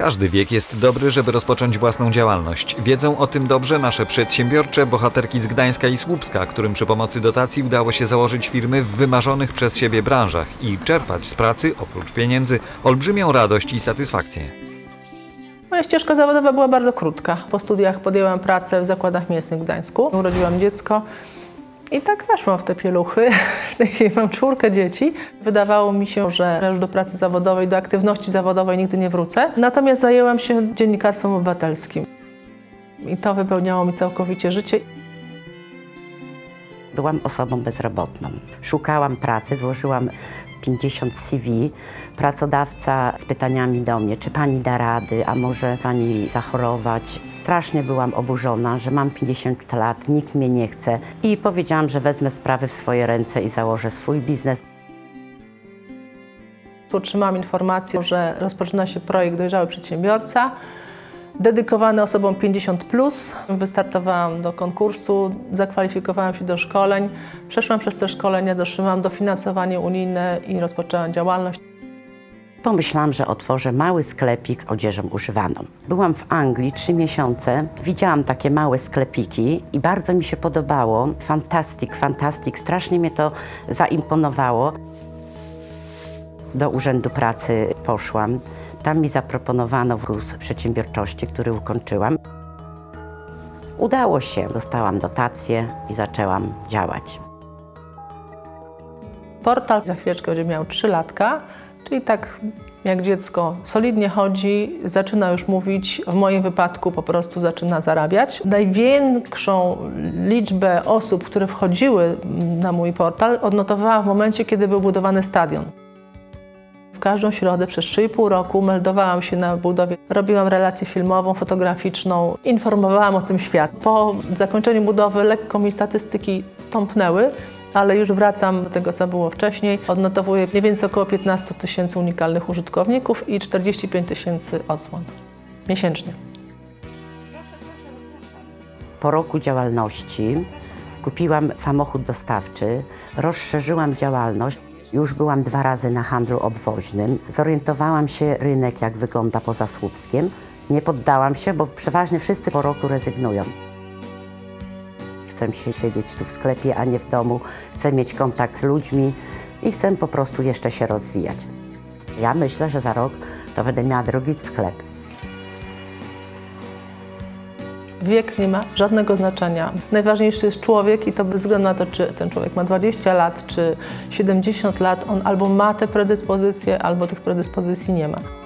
Każdy wiek jest dobry, żeby rozpocząć własną działalność. Wiedzą o tym dobrze nasze przedsiębiorcze bohaterki z Gdańska i Słupska, którym przy pomocy dotacji udało się założyć firmy w wymarzonych przez siebie branżach i czerpać z pracy, oprócz pieniędzy, olbrzymią radość i satysfakcję. Moja ścieżka zawodowa była bardzo krótka. Po studiach podjęłam pracę w zakładach mięsnych w Gdańsku. Urodziłam dziecko i tak weszłam w te pieluchy. Chwili mam czwórkę dzieci. Wydawało mi się, że już do pracy zawodowej, do aktywności zawodowej nigdy nie wrócę. Natomiast zajęłam się dziennikarstwem obywatelskim. I to wypełniało mi całkowicie życie. Byłam osobą bezrobotną. Szukałam pracy, złożyłam 50 CV. Pracodawca z pytaniami do mnie, czy pani da rady, a może pani zachorować. Strasznie byłam oburzona, że mam 50 lat, nikt mnie nie chce i powiedziałam, że wezmę sprawy w swoje ręce i założę swój biznes. Otrzymałam informację, że rozpoczyna się projekt Dojrzały Przedsiębiorca, dedykowany osobom 50. Wystartowałam do konkursu, zakwalifikowałam się do szkoleń, przeszłam przez te szkolenia, dotrzymałam dofinansowanie unijne i rozpoczęłam działalność. Pomyślałam, że otworzę mały sklepik z odzieżą używaną. Byłam w Anglii trzy miesiące, widziałam takie małe sklepiki i bardzo mi się podobało. Fantastik, fantastik, strasznie mnie to zaimponowało. Do Urzędu Pracy poszłam. Tam mi zaproponowano kurs przedsiębiorczości, który ukończyłam. Udało się, dostałam dotację i zaczęłam działać. Portal za chwileczkę będzie miał 3 latka, czyli tak jak dziecko solidnie chodzi, zaczyna już mówić, w moim wypadku po prostu zaczyna zarabiać. Największą liczbę osób, które wchodziły na mój portal, odnotowałam w momencie, kiedy był budowany stadion. Każdą środę przez 3,5 roku meldowałam się na budowie. Robiłam relację filmową, fotograficzną, informowałam o tym świat. Po zakończeniu budowy lekko mi statystyki tąpnęły, ale już wracam do tego, co było wcześniej. Odnotowuję mniej więcej około 15 tysięcy unikalnych użytkowników i 45 tysięcy odsłon miesięcznie. Po roku działalności kupiłam samochód dostawczy, rozszerzyłam działalność. Już byłam dwa razy na handlu obwoźnym. Zorientowałam się rynek, jak wygląda poza Słupskiem. Nie poddałam się, bo przeważnie wszyscy po roku rezygnują. Chcę się siedzieć tu w sklepie, a nie w domu. Chcę mieć kontakt z ludźmi i chcę po prostu jeszcze się rozwijać. Ja myślę, że za rok to będę miała drugi sklep. Wiek nie ma żadnego znaczenia. Najważniejszy jest człowiek i to bez względu na to, czy ten człowiek ma 20 lat, czy 70 lat, on albo ma te predyspozycje, albo tych predyspozycji nie ma.